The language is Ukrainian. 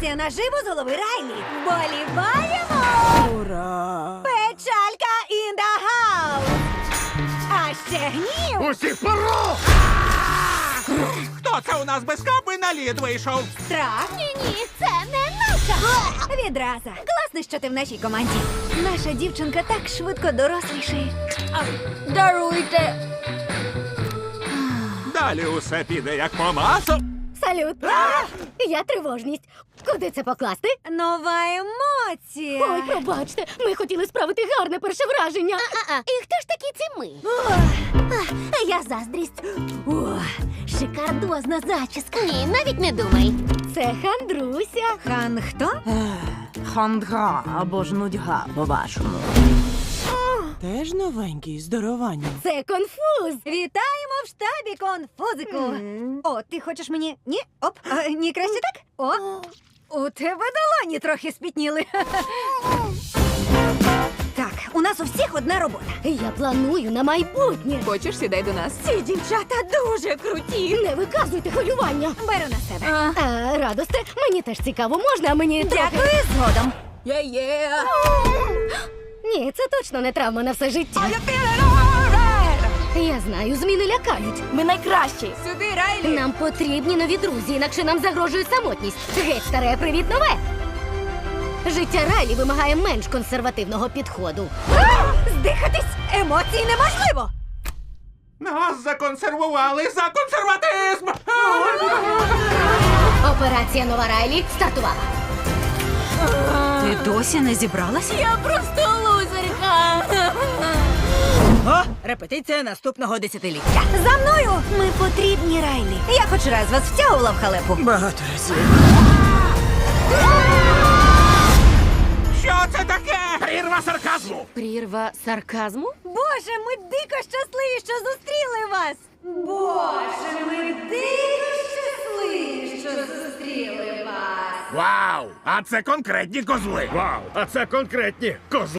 Трансляція наживо з голови Райлі. Вболіваємо! Ура! Печалька in the house! А ще гнів, Усіх пору! Хто це у нас без капи на лід вийшов? страх, Ні, це не наша. відраза. Класно, що ти в нашій команді. Наша дівчинка так швидко дорослішає. Даруйте. Далі усе піде як по маслу. Салют. Я тривожність. Куди це покласти? Нова емоція. Ой, пробачте, ми хотіли справити гарне перше враження. І хто ж такі ці ми? Я заздрість. О, шикардозна зачіска. Ні, навіть не думай. Це хандруся. Хан хто? Хандга або ж нудьга, по-вашому. Теж новенький, здоровані. Це конфуз. Вітаємо в штабі конфузику. О, ти хочеш мені? Ні? Оп, а, ні, краще так? О, у тебе долоні трохи спітніли. Так, у нас у всіх одна робота. Я планую на майбутнє. Хочеш, сідай до нас? Ці дівчата дуже круті. Не виказуйте хвилювання. Беру на себе. А, радосте, мені теж цікаво, можна, а мені трохи... Дякую згодом. Є-є! Ні, це точно не травма на все життя. Я знаю, зміни лякають. Ми найкращі! Сюди, Райлі! Нам потрібні нові друзі, інакше нам загрожує самотність. Геть старе, привіт нове. Життя Райлі вимагає менш консервативного підходу. Здихатись емоцій неможливо. Нас законсервували за консерватизм! Операція Нова Райлі стартувала. Ти досі не зібралася? Я просто. О, репетиція наступного десятиліття. За мною ми потрібні Райлі. Я хоч раз вас втягувала в халепу. Багато разів. Що це таке? Прірва сарказму! Прірва сарказму? Боже, ми дико щасливі, що зустріли вас. Боже, ми дико щасливі, що зустріли вас. Вау! А це конкретні козли! Вау! А це конкретні козли!